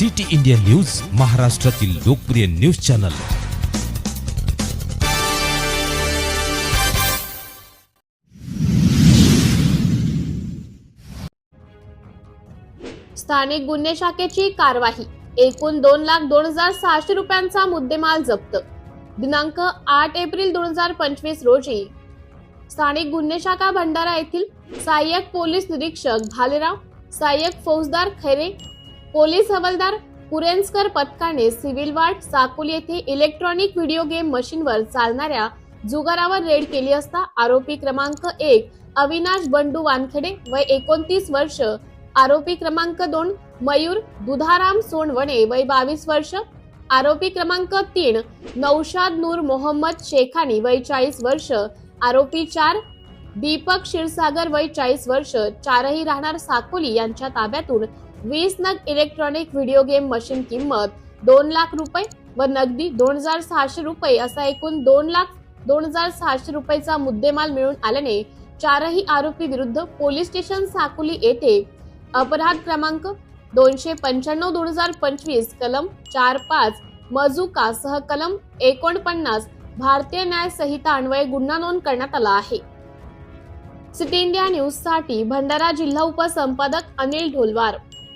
City India news महाराष्ट्रातील लोकप्रिय news channel. स्थानिक गुन्हे शाखेची कारवाई. एकूण दोन लाख दोन हजार सहाशे रुपयांचा मुद्देमाल जप्त. दिनांक आठ एप्रिल दोन हजार पंचवीस रोजी. स्थानिक गुन्हे शाखा भंडारा येथील सहाय्यक पोलीस निरीक्षक भालेराव सहाय्यक फौजदार खैरे पोलीस हवालदार पुरेन्स्कर पथकाने सिव्हिल वार्ड साकुल येथे इलेक्ट्रॉनिक व्हिडिओ गेम मशीनवर चालणाऱ्या जुगारावर रेड केली असता आरोपी क्रमांक एक अविनाश बंडू वानखेडे वय एकोणतीस वर्ष आरोपी क्रमांक दोन मयूर दुधाराम सोनवणे वय बावीस वर्ष आरोपी क्रमांक तीन नौशाद नूर मोहम्मद शेखानी वय चाळीस वर्ष आरोपी चार दीपक क्षीरसागर वय चाळीस वर्ष चारही राहणार साकोली यांच्या ताब्यातून वीस नग इलेक्ट्रॉनिक व्हिडिओ गेम मशीन किंमत दोन लाख रुपये व नगदी दोन हजार सहाशे रुपये असा एकूण दोन लाख दोन हजार सहाशे रुपयेचा मुद्देमाल मिळून आल्याने चारही आरोपी विरुद्ध पोलीस स्टेशन साकोली येथे अपराध क्रमांक दोनशे पंच्याण्णव दोन हजार पंचवीस कलम चार पाच मजुका सह कलम एकोणपन्नास भारतीय न्याय संहिता अन्वये गुन्हा नोंद करण्यात आला आहे. सिटी इंडिया न्यूजसाठी भंडारा जिल्हा उपसंपादक अनिल ढोलवार.